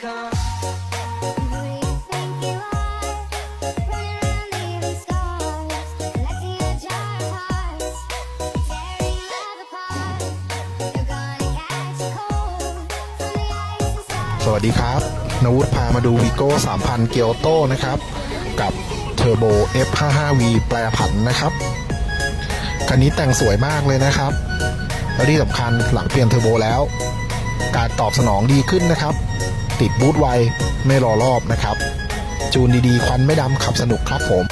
สวัสดีครับนวุฒิพามาดูวีโก้3000 เกียวโตนะครับ กับเทอร์โบ F55V แปรผันนะครับคันนี้แต่งสวยมากเลยนะครับและที่สำคัญหลังเปลี่ยนเทอร์โบแล้ว การตอบสนองดีขึ้นนะครับ ติดบูทไวไม่รอรอบนะครับ จูนดีๆ ควันไม่ดำขับสนุกครับผม